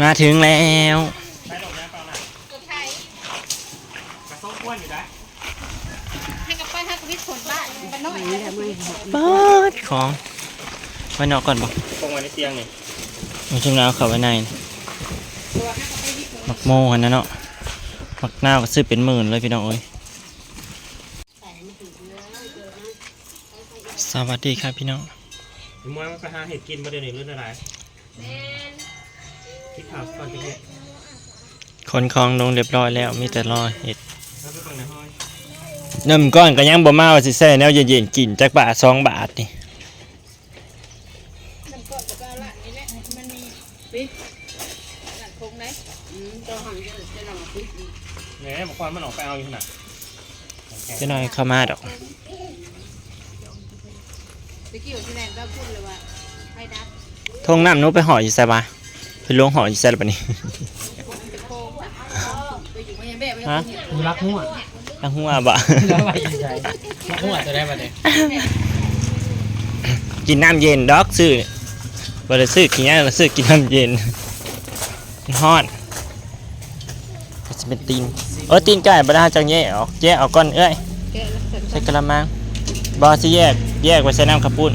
มาถึงแล้วได้ดอกน้ำเปล่าหนักตัวไทยกระส้มอ้วนอยู่ได้ให้กับป้าให้กับวิทย์ผลบ้านมันน้อยนี่แหละมือเปิดของไว้นอกก่อนบอกคงไว้ในเตียงนี่มันจึงแล้วเข้าไว้ในมักโมกันนะเนาะมักนาวก็ซื้อเป็นหมื่นเลยพี่น้องเอ้ยสวัสดีครับพี่น้องมวยมันไปหาเห็ดกินมาเดี๋ยวนี้เรื่องอะไร ที่ข่าวก่อนจะเห็ดคนคลองลงเรียบร้อยแล้วมีแต่รอเห็ดแล้วไปฟังในห้อยน้ำก้อนก็ยังบ่มาว่าสิแซ่แนวเย็นๆกินจักบาทสองบาทนี่มันก็จะก็ละนี่แหละมันมีปิดหลังคงไหนอืมตัวหังจะจะลองปิดอีกแหมบอกความมันออกไปเอาอยู่ขนาดจะน้อยเข้ามาดอก ตะกี้อยู่ที่แลนด์ก็พูดเลยว่าให้ดับ ทงน้ำหนู้ไปห่ออยู่ใส่บาไปลงห่ออยู่ใส่แล้วปะนี่จะโค้งไปอยู่ไม่ยังแบบไม่ฮะรักหัวตั้งหัวบ่แล้วไปใจรักหัวจะได้ปะเนี่ยกินน้ำเย็นดอกซื้อบ่ได้ซื้อกินหยังแล้วซื้อกินน้ำเย็นมันฮ้อนก็จะเป็นตีนเออตีนไก่บ่ได้จังแยกออกแยกออกก่อนเอ้ยแกแล้วเสร็จใส่กระมังบ่สิแยก แยกไว้ใส่น้ำข้าวปุ้น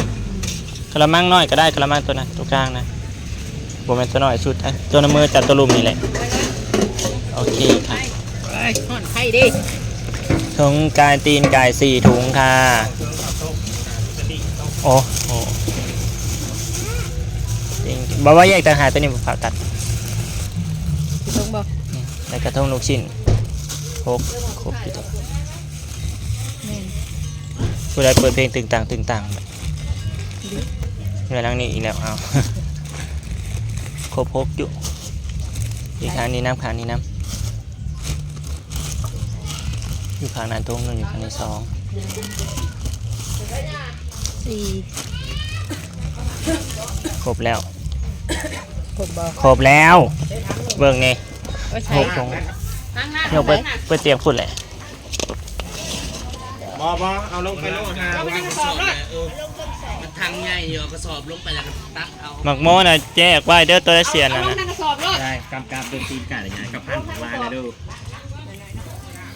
กระมังน้อยก็ได้กระมังตัวนั้นตัวกลางนะ บ่แม่นตัวน้อยสุดอะตัวน้ำมือจับตัวลุมนี่แหละ โอเคค่ะไปห่อนไข่ดิถุงกายตีนไก่สี่ถุงค่ะ โอ้โหจริงบอกว่าแยกต่างหากตัวนี้ผมผ่าตัดต้งบอกในกระทงลูกชิ้นครบครบอยู่ตัวผู้ใดเปิดเพลงตึงต่างตึงต่างเวลานี้อีกแล้วเอา บหกอยู่อีกครั้งนี้น้ำครั้งนี้น้ำอยู่ข้างนั้นตรงนึงอยู่ข้างนี้สองสี่ครบแล้วหกบอกครบแล้ว เบิ่งนี่ก็หใช้กถุงข้างหน้ายกไปไปเตรียมฝุ่นเลยบอบอเอาลงไปลงหา ทางใหญ่เยอะกระสอบลงไปแล้วก็ตักเอาหมักโมน่ะแจกไว้เด้อตัวละเสียนเอาน่ะลงนะนั่งกระสอบเลยได้กำกับเดินตีนไก่ยังไงกับพันของลายเลยดู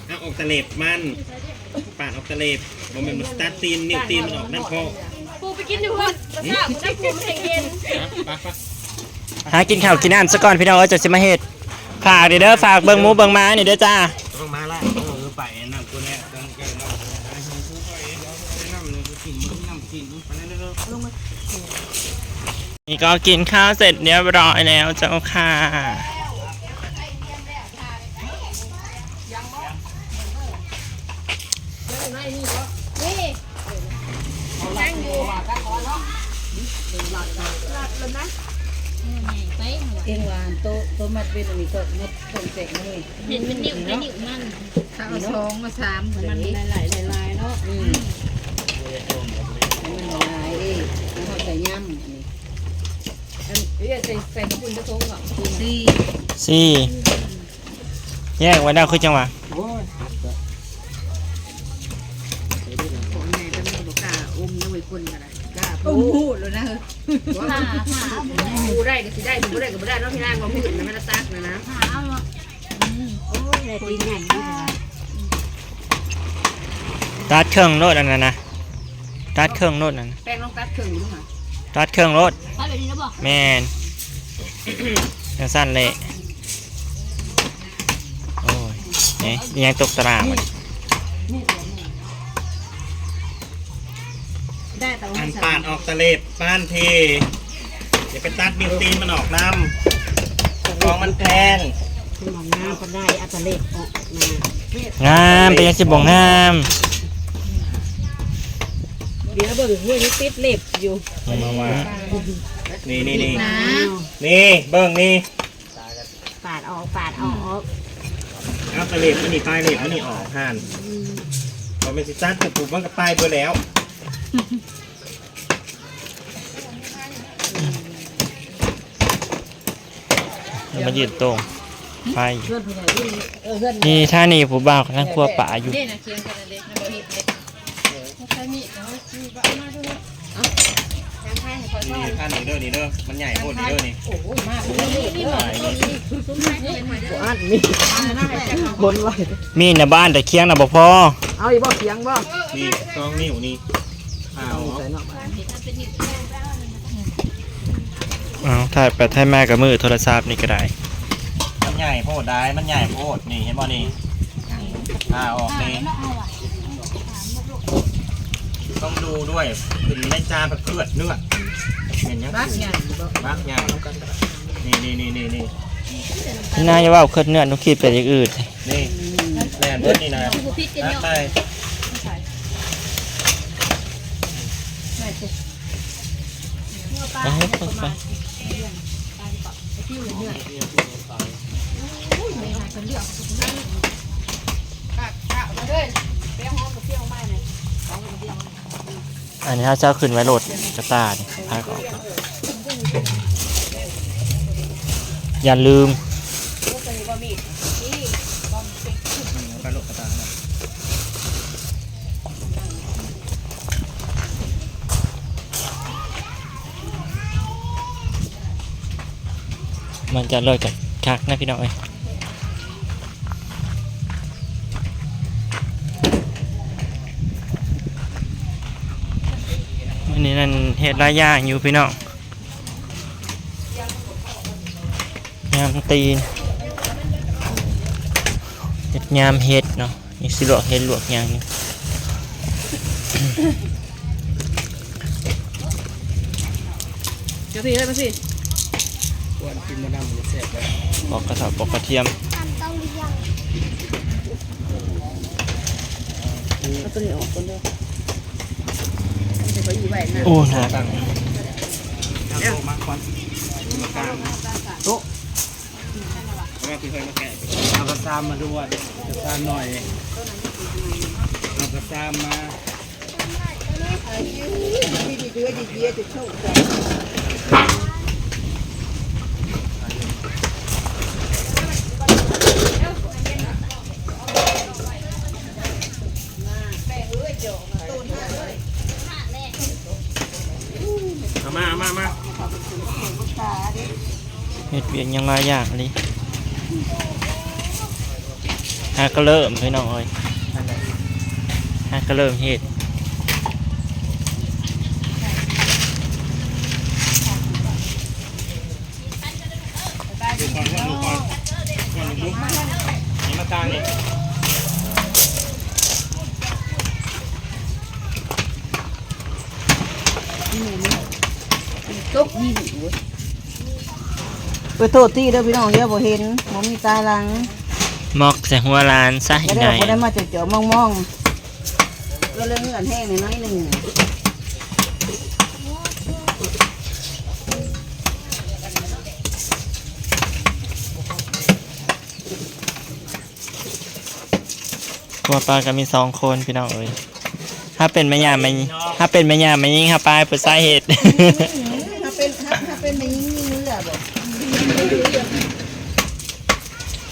เอาออกตะเล็บมันปาดออกตะเล็บบ่แม่นมันสตาร์ทตีนนิ้วตีนมันออกนั่นพ่อปูไปกินอยู่คนกระสอบได้ปูไม่ให้เย็นไปไปหากินข้าวกินน้ำซะก่อนพี่น้องเอ้ยจะสิมาเฮ็ดฝากเด้อเด้อฝากเบิ่งหมูเบิ่งม้านี่เด้อจ้า ต้องมาละเออไปนั่งตัวเนี้ยเดินเกินนั่งไอ้หูกูไปเดี๋ยวไปนั่งเลยกูกินมึงนั่งกินไปเรื่อยๆลงมา นี่ก็กินข้าวเสร็จเรียบร้อยแล้วเจ้าค่ะนี่นั่งวันะไปเองว่าโตโตมัดเป็นอันนี้ก็มัดต้องแตกเลยเห็นมันนิ่วไม่นิ่วมันถ้าเอาสองมาสามมันหลายหลายหลายเนาะอืมมันลายเองแล้วเขาใส่ย่ำอันนี้ อันนี้ ใส่ใส่กระปุกกระทงก่อนสี่สี่แยกไว้ได้คือจังหวะของแม่จะไม่บอกกล้าอมนะไว้คนกันกล้าโอ้พูโหดแล้วนะหาหาดูได้ก็สิได้ดูบ่ได้ก็บ่ได้เนาะพี่นางก็พูดนะแม่ละตักนะนะหาเอาเนาะโอ้ยได้ตีนใหญ่ดีค่ะตัดเครื่องรถอันนั้นนะตัดเครื่องรถอันนั้นแป้งลงตัดครึ่งอยู่ค่ะตัดเครื่องรถไปแบบนี้แล้วบอกแม่น ยังสั้นเลยโอ้ยเนี่ยยังตกตารางมันได้แต่ว่าอันปาดออกตะเล็บป้านเทอย่าไปตัดนิ้วตีนมันออกน้ำของมันแพงคือมันน้ำก็ได้อัตเล็กออกมางามเป็นยังสิบ่งามเดี๋ยวเบิ่งห้วยนี่ติดเล็บอยู่มาว่า นี่นี่นี่นะนี่เบิ้งนี่ปาดออกปาดออกเอาตะเล็บมันนี่ปลายเล็บมันนี่ออกห่านพอเป็นสิตัดกระปุกมันก็ตายไปแล้วมายืนตรงไปเพื่อนผู้ใหญ่ที่เออเพื่อนนี่ท่านี่ผู้บ่าวกำลังครัวป่าอยู่ นี่นะเคียงกันเลยนะบะหมี่เลยใช้มีดเนื้อบ้ามาด้วยางไทยให้คอยนี่เข้าท่านนี่เด้อนี่เด้อ มันใหญ่โคตรนี่เด้อนี่โอ้โหมากเลยนี่ใหญ่นี่ซุ้มไทยเป็นมาเด้ออันนี้อันนั้นแต่เขาบนไว้มีในบ้านแต่เคียงน่ะบ่พอ เอาอีกบ่เสียงบ่นี่สองนิ้วนี่อ้าวเนาเอาถ่ายไปถ่ายแมากับมือโทรศัพท์นี่ก็ได้ มันใหญ่โพดได้ มันใหญ่โพดนี่เห็นบ่นี่อ่าออกนี่ต้องดูด้วยถึงในจานแบบเลือดเนื้อ เห็นยังบ้านใหญ่บ่บักใหญ่นี่นี่นี่นี่นี่นี่น่าจะว่าเคลื่อนเนื้อนุคิดไปอย่างอื่นนี่แลนเบิร์ดนี่นะนักไปไปให้เปิดไปมาเด้อไปห้องกับเที่ยวมาเนี่ย อันนี้ถ้าเจ้าขึ้นไว้โหลดกระตานี่พาเขออกอนอย่าลืมกระโดดกระตานะมันจะเลิกกับคักนะพี่น้องเอ้ย นนี้นั่นเห็ดหลายอย่างอยู่พี่น้องยำตีนเห็ดยำเห็ดเนาะนี่สิลวกเห็ดลวกยางนี่เดี๋ยวพี่ได้มาสิควรกินมะนาวมันจะแซ่บเลยปอกกระเถาปอกกระเทียมเอาตัวนี้ออกก่อนเด้อจะ ไปอยู่ไว้นะโอ้หนาตั้งตั้งโตมาก่อนมากลางโต๊ะแล้วก็คือเคยมาแกะเอากระซามมาด้วยกระซามหน่อยเอากระซามมาเอามาเอามามา เห็ดเวี ยังลายยากเลยฮาก็เริ่มพี่น้องเอ้ยฮาก็เริ่มเหตุ ดูก่อนว่าดูก่อนก่อนดูนี่มากลางนี่ ตกยิง ไปโทษที่เด้อพี่น้องเดี๋ยวบ่เห็นบ่มีตาหลังมอกใส่หัวลานซะจะอีได้ไหนบ่ได้มาเจาะๆมองๆก็เลยเงื่อนแห้งน้อยหนึงครัวปลาก็มีสองคนพี่น้องเอ้ยถ้าเป็นแม่ยาไม่ถ้าเป็นแม่ยาไม่ยิ่งถ้าปลายเปิดสาเหตุ ถ้าเป็นถ้าถ้าเป็นไม่ยิงยิงเรือบ่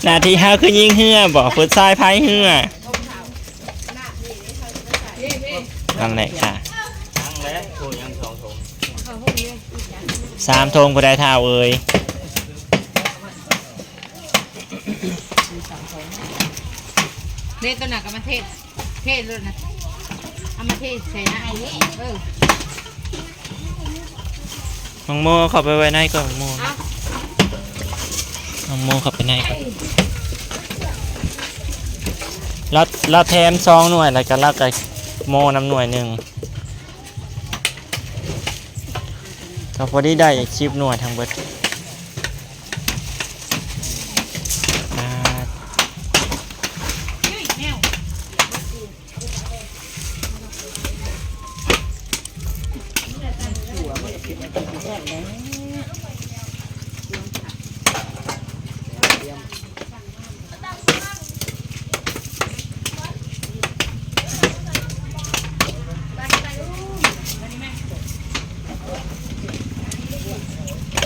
หน้าที่ห้าคือยิงเหือบอกเปิดสายพายเหือนั่นแหละค่ะตั้งแล้วโถยังสองโถสามธงพอได้เท่าเอ้ยเทศตัวหนักกับมาเทศ เทศเลยนะเอามาเทศใส่หน้าไอ้นี่เออน้องโมเข้าไปไว้ในก่อนน้องโมน้ องโมเข้าไปในก่อนแล้วแล้วแถมซองหน่วยแล้วก็แล้วก็โมน้ำหน่วยหนึ่งก็พอดีได้ชิปหน่วยทั้งเบิดอ่า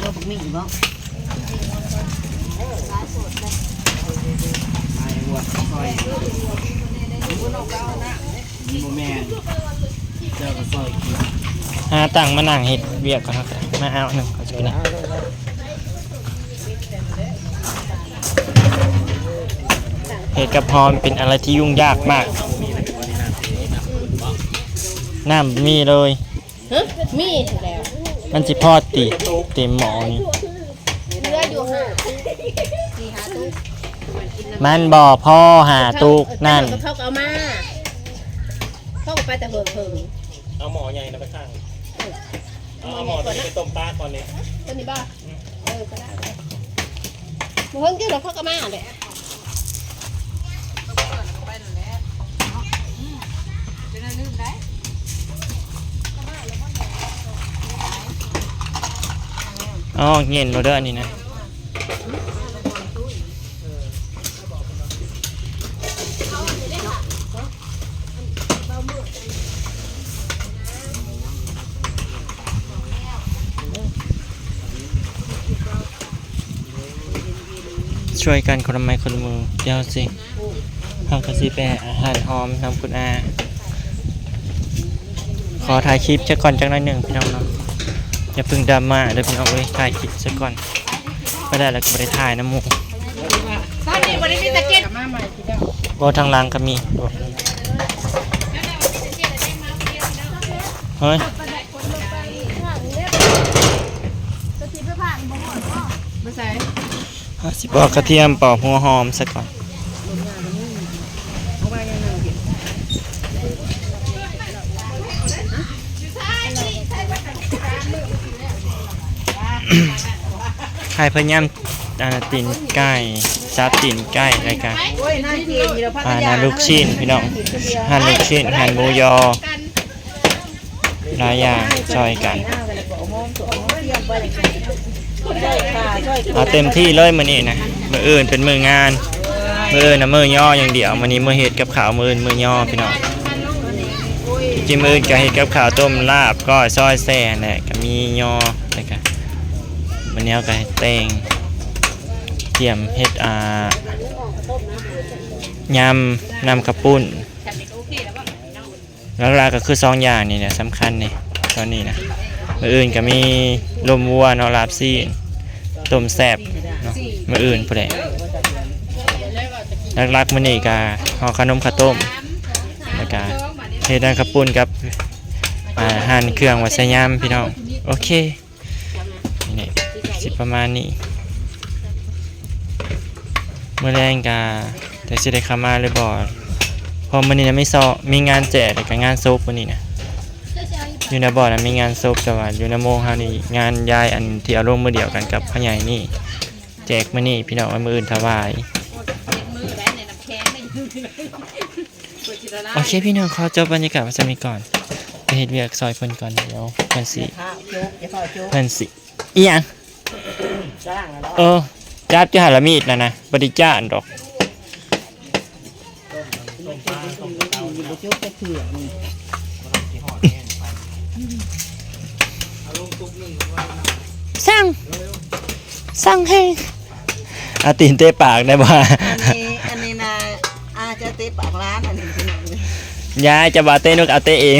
บ่บักมีบ่ ไอ้วัวซอย โมแมนเจ้าก็ซอยกินฮหาตังค์มานั่งเฮ็ดเวียกก่อนครับมาเอาหนึ่งเขาจะไปไหนเห็ดกับหอมเป็นอะไรที่ยุ่งยากมาก น้ำมีเลย ฮะมีแล้วมันสิพอตีเต็มหมอนี่ เหลืออยู่ห้าสี่ห้าตู้ มันบ่อพ่อหาตุกนั่นเขาก็เอามาเขาก็ไปแต่เหิงเหิงเอาหมอใหญ่นะไปข้างเอาหมอตัวนี้ไปต้มปลาก่อนเลยตัวนี้บ้าเออก็ได้มึงเพิ่งกินแล้วเขาก็มาเลยจะได้ลืมได้อ๋อเงินโรเดอร์นี่นะ ช่วยกันคนละไม้คนละมือเดี๋ยวสิเฮากะสิไปหาอาหารหอมนำคุณอา ขอถ่ายคลิปจะก่อนจักหน่อยหนึ่งพี่น้องเนาะอย่าเพึ่งดราม่าเด้อพี่น้องเอ้ยถ่ายคลิปซะก่อนไม่ได้แล้วก็ไม่ได้ถ่ายน้ำหมูตอนนี้บริษัทตะเกียบบ่ทางหล่างก็มีบ่เฮ้ย มาใส่ ห้า สิบอกกระเทียมปอกหัวหอมซะก่อนใครพยายามตีนไก่ซับตีนไก่อะไรกันโอ้ยน่ากินอยู่แล้วพัอ่นลูกชิ้นพี่น้องหั่นลูกชิ้นหั่นหมูยอหลายอย่างซอยกันได้ค่ะ เอาเต็มที่เลยมื้อนี้นะมื้ออื่นเป็นมื้องานมื้ออื่นนะมื้อย่ออย่างเดียวมื้อนี้มื้อเฮ็ดกับข้าวมื้ออื่นมื้อย่อพี่น้องจิมื้ออื่นก็เฮ็ดกับข้าวต้มลาบก็ซอยแซ่แหละก็มีย่อแล้วก็มื้อนี้ก็เฮ็ดแตงเตรียมเฮ็ดอ่ายำนำกระปุ้นแล้วลาก็คือสองอย่างนี่เนี่ยสำคัญนี่ตอนนี้นะมืออื่นก็มีลมวัวเนาะลาบซีน ต้มแซ่บเนาะมื้ออื่นผู้ใดหลักๆมื้อนี้ก็ห่อขนมข้าวต้มแล้วก็เฮ็ดด้านข้าวปุ้นกับอ่าหั่นเครื่องไวัสยามพี่น้องโอเคนี่สิประมาณนี้มื้อแรงก็แต่สิได้เข้ามาเลยบ่เพอมื้อนี้นะไม่ซอมีงานแจกแล้วก็งานซบมื้อนี้นะ อยู่ในบ่อนะมีงานซบแต่ว่าอยู่ในโมงเฮานี่งานยายอันที่เอาลงมือเดียวกันกับพ่อใหญ่นี่ แจกมื้อนี้พี่น้องเอามืออื่นถวาย โอเคพี่น้องขอจบบรรยากาศไว้จะมีก่อนไปเฮ็ดเวียกซอยเพิ่นก่อนเดี๋ยวเพิ่นสิเพิ่นสิอีหยังเออจับจะหาละมีดนะนะบ่ได้จ้านดอก สั่งสั่งให้อาตีนเตะปากได้บ่อันนี้อันนี้นะอาจจะติดปากร้านอันนี้เป็นอย่างนี้ยายจะบาเต้นกเอาเต้เอง